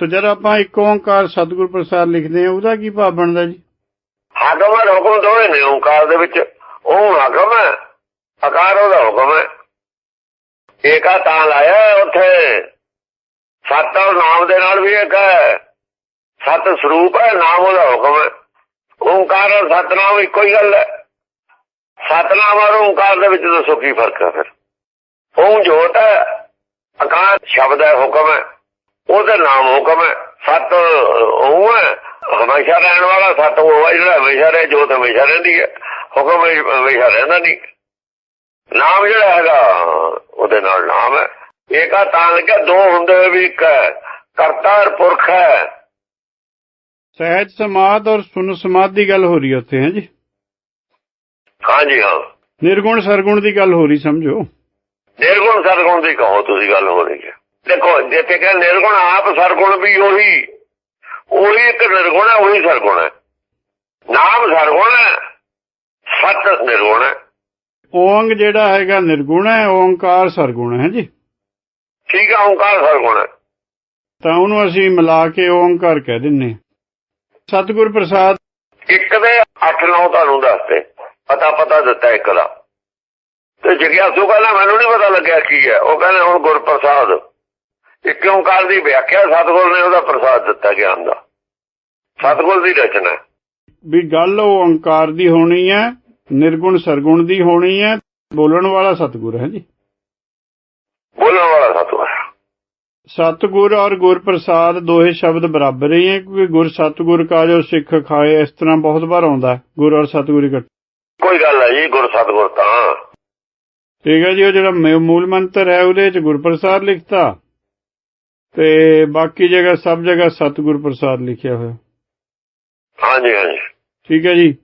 ਤੇ ਜਦ ਆਪਾਂ ਇੱਕ ਓੰਕਾਰ ਸਤਿਗੁਰ ਪ੍ਰਸਾਦ ਲਿਖਦੇ ਆ ਉਹਦਾ ਕੀ ਭਾਵ ਬਣਦਾ ਜੀ? ਹਾਕਮ ਹੈ ਹੁਕਮ ਦੋਵੇਂ ਨੇ, ਓੰਕਾਰ ਦੇ ਵਿੱਚ। ਉਹ ਹਾਕਮ ਹੈ ਆਕਾਰ ਉਹਦਾ ਹੁਕਮ ਹੈ। ਏਕਾ ਤਾਂ ਲਾਇਆ ਉੱਥੇ। ਸਤ ਨਾਮ ਦੇ ਨਾਲ ਵੀ ਇੱਕ ਹੈ। ਸਤ ਸਰੂਪ ਹੈ, ਨਾਮ ਉਹਦਾ ਹੁਕਮ ਹੈ। ਓੰਕਾਰ ਔਰ ਸਤਨਾਮ ਇੱਕੋ ਹੀ ਗੱਲ ਹੈ। ਸਤਨਾਮ ਔਰ ਓੰਕਾਰ ਦੇ ਵਿੱਚ ਦੱਸੋ ਕੀ ਫ਼ਰਕ ਹੈ ਫਿਰ? ਉਹ ਜੋਤ ਹੈ ਆਕਾਰ ਸ਼ਬਦ ਹੈ, ਹੁਕਮ ਹੈ। ਉਹਦਾ ਨਾਮ ਹੁਕਮ ਹੈ। ਸਤ ਉਹ ਹੈ। ਹਮੇਸ਼ਾ ਰਹਿਣ ਵਾਲਾ ਸਤ ਉਹ ਹੈ ਜਿਹੜਾ ਹਮੇਸ਼ਾ ਰਹੇ ਜੋਤ ਹਮੇਸ਼ਾ ਰਹਿੰਦੀ ਹੈ। ਹੁਕਮ ਹਮੇਸ਼ਾ ਰਹਿੰਦਾ ਨਹੀਂ। ਨਾਮ ਜਿਹੜਾ ਹੈਗਾ ਉਹਦੇ ਨਾਲ ਨਾਮ ਹੈ। ਏਕਾ ਤਾਂ ਲੱਗਿਆ ਦੋ ਹੁੰਦੇ ਹੋਏ ਵੀ ਇੱਕ ਹੈ। ਕਰਤਾ ਔਰ ਪੁਰਖ ਹੈ। ਸਹਿਜ ਸਮਾਦ ਔਰ ਸੁਨ ਸਮਾਦ ਦੀ ਗੱਲ ਹੋ ਰਹੀ ਹੈ ਉੱਥੇ ਹੈ ਜੀ? ਹਾਂਜੀ ਹਾਂ। ਨਿਰਗੁਣ ਸਰਗੁਣ ਦੀ ਗੱਲ ਹੋ ਰਹੀ ਸਮਝੋ। ਨਿਰਗੁਣ ਸਰਗੁਣ ਦੀ ਕਹੋ ਤੁਸੀਂ ਗੱਲ ਹੋ ਰਹੀ ਹੈ। ਦੇਖੋ ਜੇ ਤੇ ਕਹੇ ਨਿਰਗੁਣ ਆਪ ਸਰਗੁਣ ਵੀ ਉਹੀ ਉਹੀ ਇੱਕ ਨਿਰਗੁਣ ਹੈ ਉਹੀ ਸਰਗੁਣ ਹੈ। ਨਾਮ ਸਰਗੁਣ ਹੈ ਸਤ ਨਿਰਗੁਣ ਹੈ। ਓੰਗ ਜਿਹੜਾ ਹੈਗਾ ਨਿਰਗੁਣ ਹੈ ਓੰਕਾਰ ਸਰਗੁਣ ਹੈ ਜੀ। ਠੀਕ ਹੈ ਓੰਕਾਰ ਸਰਗੁਣ ਹੈ। ਤਾਂ ਉਹਨੂੰ ਅਸੀਂ ਮਿਲਾ ਕੇ ਓੰਕਾਰ ਕਹਿ ਦਿੰਨੇ। ਸਤਿਗੁਰ ਪ੍ਰਸਾਦ ਇੱਕ ਦੇ 8-9 ਤੁਹਾਨੂੰ ਦੱਸਦੇ ਪਤਾ ਪਤਾ ਦਿੱਤਾ ਇੱਕ ਦਾ। ਤੇ ਜਿਗਿਆਸੂ ਕਹਿੰਦਾ ਮੈਨੂੰ ਨਹੀਂ ਪਤਾ ਲੱਗਿਆ ਕੀ ਹੈ। ਉਹ ਕਹਿੰਦੇ ਹੁਣ ਗੁਰਪ੍ਰਸਾਦ। ਇੱਕ ਓੰਕਾਰ ਦੀ ਵਿਆਖਿਆ? ਸਤਿਗੁਰ ਨੇ ਉਹਦਾ ਪ੍ਰਸਾਦ ਦਿੱਤਾ ਗਿਆਨ ਦਾ। ਸਤਿਗੁਰ ਦੀ ਰਚਨਾ। ਵੀ ਗੱਲ ਉਹ ਓੰਕਾਰ ਦੀ ਹੋਣੀ ਹੈ ਨਿਰਗੁਣ ਸਰਗੁਣ ਦੀ ਹੋਣੀ ਹੈ ਬੋਲਣ ਵਾਲਾ ਸਤਿਗੁਰ ਹੈ ਜੀ। ਬੋਲਣ ਵਾਲਾ ਸਤਿਗੁਰ। ਸਤਿਗੁਰ ਔਰ ਗੁਰ ਪ੍ਰਸਾਦ ਦੋਹੇ ਸ਼ਬਦ ਬਰਾਬਰ ਹੀ ਹੈ ਕਿਉਂਕਿ ਗੁਰ ਸਤਿਗੁਰ ਕਾ ਜੋ ਸਿੱਖ ਖਾਏ ਇਸ ਤਰ੍ਹਾਂ ਬਹੁਤ ਵਾਰ ਆਉਂਦਾ ਗੁਰ ਔਰ ਸਤਿਗੁਰ ਇਕੱਠੇ। ਕੋਈ ਗੱਲ ਹੈ ਜੀ ਗੁਰ ਸਤਿਗੁਰ ਤਾਂ। ਠੀਕ ਹੈ ਜੀ ਉਹ ਜਿਹੜਾ ਮੂਲ ਮੰਤਰ ਹੈ ਉਹਦੇ ਚ ਗੁਰ ਪ੍ਰਸਾਦ ਲਿਖਤਾ। ਤੇ ਬਾਕੀ ਜਗ੍ਹਾ ਸਭ ਜਗ੍ਹਾ ਸਤਿਗੁਰ ਪ੍ਰਸਾਦ ਲਿਖਿਆ ਹੋਇਆ। ਹਾਂਜੀ ਹਾਂਜੀ। ਠੀਕ ਹੈ ਜੀ।